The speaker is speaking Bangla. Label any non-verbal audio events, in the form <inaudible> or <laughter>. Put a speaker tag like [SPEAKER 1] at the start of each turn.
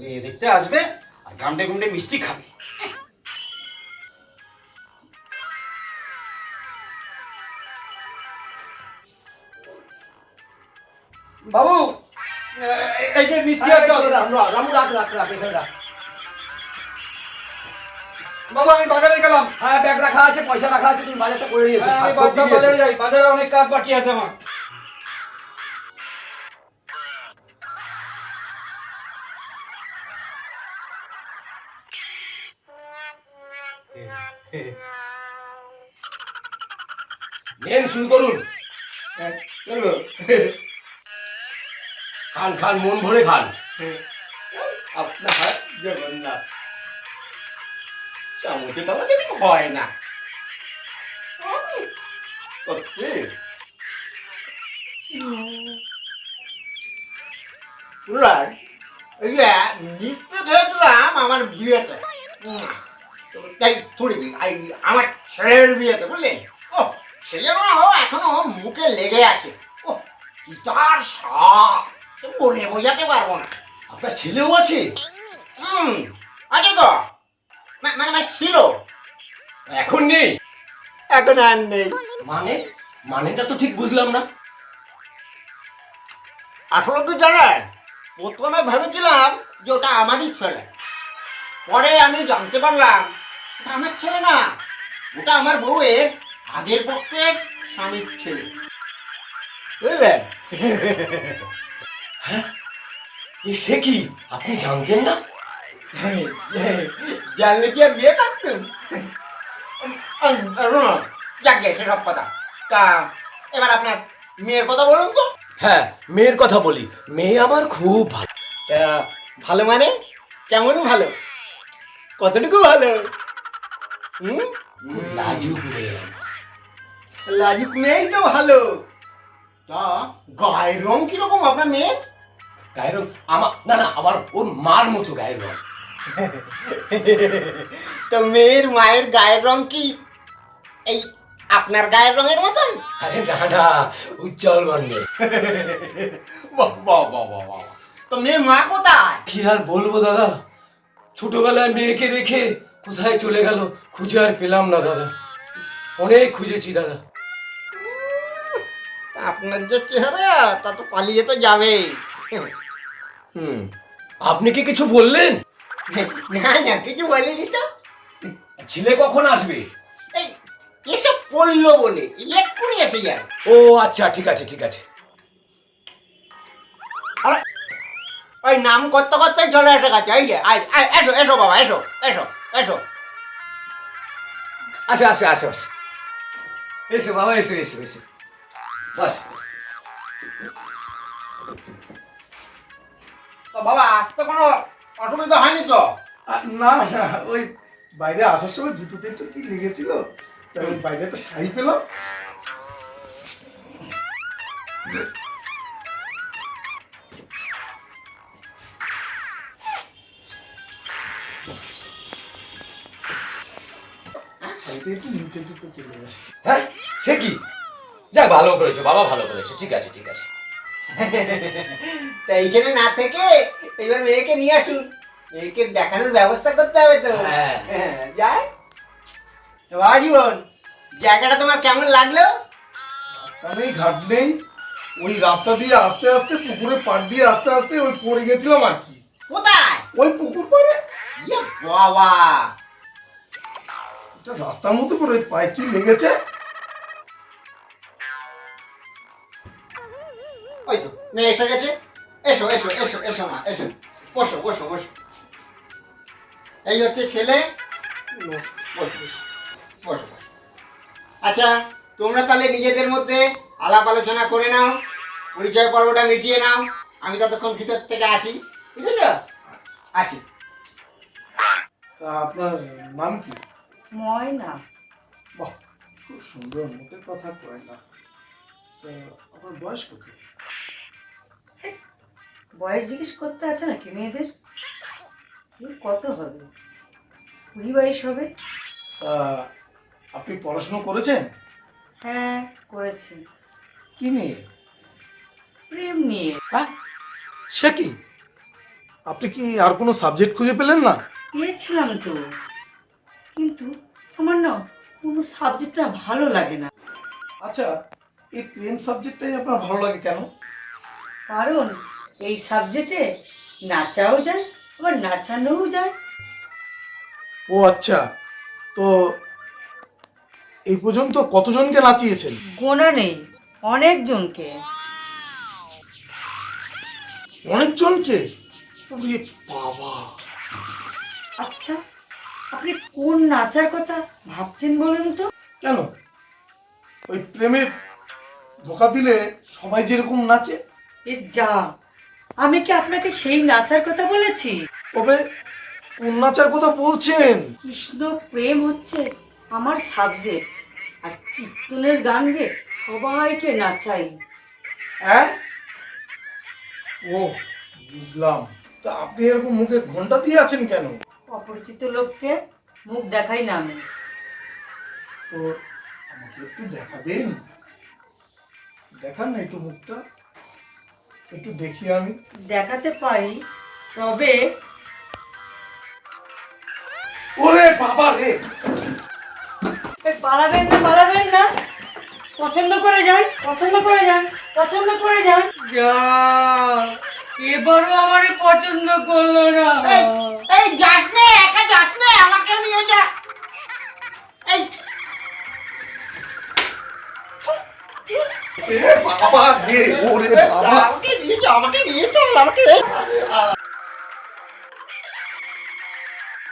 [SPEAKER 1] মেয়ে দেখতে আসবে আর গান্ডে গুন্ডে মিষ্টি খাবে। বাবু এই যে মিষ্টি আর জল
[SPEAKER 2] রামু রামু রাখ রাখ রাখ এখানে রাখ।
[SPEAKER 1] বাবু আমি বাজারে গেলাম।
[SPEAKER 2] হ্যাঁ ব্যাগ রাখা আছে পয়সা রাখা আছে তুমি বাজারটা করে নিয়ে এসো।
[SPEAKER 1] হ্যাঁ,
[SPEAKER 2] নিয়ে এসো।
[SPEAKER 1] বাজারে যাই বাজারে অনেক কাজ বাকি আছে আমার।
[SPEAKER 2] নেন শুরু করুন। খান খান মন ভরে খান।
[SPEAKER 1] আপনার জগন্নাথ চামচে টামচে হয় না। সত্যি? পুরান এই যে মিষ্টি খেয়েছিলাম আমার বিয়েতে। তো তাই থুড়ি এই আমার ছেলের বিয়েতে বুঝলেন ও সে যেন এখনও মুখে লেগে আছে। ও কি তার স্বাদ বলে বোঝাতে পারব না।
[SPEAKER 2] আপনার ছেলেও আছে?
[SPEAKER 1] হুম আছে তো। মানে মানে ছিল।
[SPEAKER 2] এখন নেই?
[SPEAKER 1] এখন আর নেই।
[SPEAKER 2] মানে? মানেটা তো ঠিক বুঝলাম না।
[SPEAKER 1] আসলে কি জানেন প্রথমে ভেবেছিলাম যে ওটা আমারই ছেলে। পরে আমি জানতে পারলাম ওটা আমার ছেলে না। ওটা আমার বউয়ের আগের পক্ষের স্বামীর ছেলে। বুঝলেন? <laughs>
[SPEAKER 2] এ সে কি? আপনি জানতেন না? <laughs>
[SPEAKER 1] জানলে কি আর বিয়ে করতেন যাকে সেসব কথা। তা এবার আপনার মেয়ের কথা বলুন তো।
[SPEAKER 2] হ্যাঁ মেয়ের কথা বলি। মেয়ে আমার খুব ভালো।
[SPEAKER 1] ভালো মানে? কেমন ভালো? কতটুকু ভালো?
[SPEAKER 2] লাজুক মেয়ে
[SPEAKER 1] লাজুক মেয়েই তো ভালো। তা গায়ের রং কীরকম আপনার মেয়ের?
[SPEAKER 2] গায়ের রং? আমার না না আমার ওর মার মতো গায়ের রং।
[SPEAKER 1] তো মেয়ের মায়ের গায়ের রং কি এই আপনার গায়ের রঙের মতন?
[SPEAKER 2] আরে না না উজ্জ্বল
[SPEAKER 1] বাহ বাহ বাহ বাহ তো মেয়ে মা কোথায়?
[SPEAKER 2] কি আর বলব দাদা? ছোটবেলায় মেয়েকে রেখে কোথায় চলে গেল খুঁজে আর পেলাম না দাদা। অনেক খুঁজেছি দাদা।
[SPEAKER 1] আপনার যে চেহারা তা তো পালিয়ে তো যাবেই। হুম।
[SPEAKER 2] আপনি কি কিছু বললেন?
[SPEAKER 1] না না কিছু বলিনি তো।
[SPEAKER 2] ছেলে কখন আসবে?
[SPEAKER 1] এই এসব পড়ল বলে এক্ষুনি এসে যায়
[SPEAKER 2] ও আচ্ছা ঠিক আছে ঠিক আছে।
[SPEAKER 1] ওই নাম করতে করতে চলে এসে গেছে এই যে আয় আয় এসো এসো বাবা এসো এসো। এসো।
[SPEAKER 2] আসো আসো আসো আসো। এসো বাবা এসো এসো এসো। বস।
[SPEAKER 1] তো বাবা আসতে কোনো অসুবিধা হয়নি তো?
[SPEAKER 3] আর না না ওই বাইরে আসার সময় জুতোতে একটু কি লেগেছিল তাই ওই বাইরে একটা শাড়ি পেলাম। শাড়িতে একটু নিচে টিচে চলে আসছে।
[SPEAKER 2] হ্যাঁ সে কি? যাক ভালো করেছ বাবা ভালো করেছ ঠিক আছে ঠিক আছে।
[SPEAKER 1] তা এইখানে না থেকে এবার মেয়েকে নিয়ে আসুন। মেয়েকে দেখানোর ব্যবস্থা করতে হবে তো।
[SPEAKER 2] হ্যাঁ।
[SPEAKER 1] হ্যাঁ যাই। তো বাবা জীবন জায়গাটা তোমার কেমন লাগল?
[SPEAKER 3] রাস্তা নেই ঘাট নেই। ওই রাস্তা দিয়ে আস্তে আস্তে পুকুরে পাড় দিয়ে আস্তে আস্তে ওই পড়ে গেছিলাম আর কি।
[SPEAKER 1] কোথায়?
[SPEAKER 3] ওই পুকুর পাড়ে।
[SPEAKER 1] ইয়ে বাবা!
[SPEAKER 3] রাস্তার পড়ে ওই পায়ে কি লেগেছে?
[SPEAKER 1] ওই তো মেয়ে এসে গেছে। এসো এসো এসো এসো মা এসো। বসো বসো বসো। এই হচ্ছে ছেলে। বসো বসো বসো আচ্ছা তোমরা তাহলে নিজেদের মধ্যে আলাপ আলোচনা করে নাও। পরিচয় পর্বটা মিটিয়ে নাও। আমি ততক্ষণ ভিতর থেকে আসি। বুঝেছ? আসি।
[SPEAKER 3] তা আপনার নাম কি?
[SPEAKER 4] ময়না।
[SPEAKER 3] বাহ খুব সুন্দর মুখের কথা কয় না। তো আপনার বয়স কত?
[SPEAKER 4] বয়স জিজ্ঞেস করতে আছে নাকি মেয়েদের? কত হবে? কুড়ি বাইশ হবে?
[SPEAKER 3] আপনি পড়াশুনো করেছেন?
[SPEAKER 4] হ্যাঁ করেছি।
[SPEAKER 3] কি নিয়ে?
[SPEAKER 4] প্রেম নিয়ে।
[SPEAKER 3] হ্যাঁ? সে কি? আপনি কি আর কোনো সাবজেক্ট খুঁজে পেলেন না?
[SPEAKER 4] পেয়েছিলাম তো। কিন্তু আমার না কোনো সাবজেক্ট না ভালো লাগে না।
[SPEAKER 3] আচ্ছা এই প্রেম সাবজেক্টটাই আপনার ভালো লাগে কেন?
[SPEAKER 4] কারণ এই সাবজেক্টে নাচাও যায় আবার নাচানোও যায়।
[SPEAKER 3] ও আচ্ছা তো এই পর্যন্ত কতজনকে নাচিয়েছেন?
[SPEAKER 4] গোনা নেই অনেকজনকে।
[SPEAKER 3] অনেকজনকে? ওরে বাবা।
[SPEAKER 4] আচ্ছা আপনি কোন নাচার কথা ভাবছেন বলুন তো?
[SPEAKER 3] কেন? ওই প্রেমে ধোকা দিলে সবাই যেরকম নাচে।
[SPEAKER 4] এ যা আমি কি আপনাকে সেই নাচার কথা বলেছি?
[SPEAKER 3] তবে কোন নাচার কথা বলছেন?
[SPEAKER 4] কৃষ্ণ প্রেম হচ্ছে আমার সাবজেক্ট আর কীর্তনের গান গেয়ে সবাইকে নাচাই।
[SPEAKER 3] হ্যাঁ ও বুঝলাম। তা আপনি এরকম মুখে ঘণ্টা দিয়ে আছেন কেন?
[SPEAKER 4] অপরিচিত লোককে মুখ দেখাই না আমি।
[SPEAKER 3] তো আমাকে একটু দেখাবেন? দেখান না একটু মুখটা। একটু দেখি আমি।
[SPEAKER 4] দেখাতে পারি তবে
[SPEAKER 3] ওরে বাবা রে!
[SPEAKER 4] এ, পালাবেন না পালাবেন না। পছন্দ করে যান পছন্দ করে যান পছন্দ করে যান। যা। এবারও আমার পছন্দ করল না।
[SPEAKER 1] এই যাস না একা যাস না আমাকে নিয়ে যা। এই।
[SPEAKER 3] এ বাবা রে ওরে বাবা।
[SPEAKER 1] আমাকে নিয়ে যা আমাকে নিয়ে চল আমাকে এই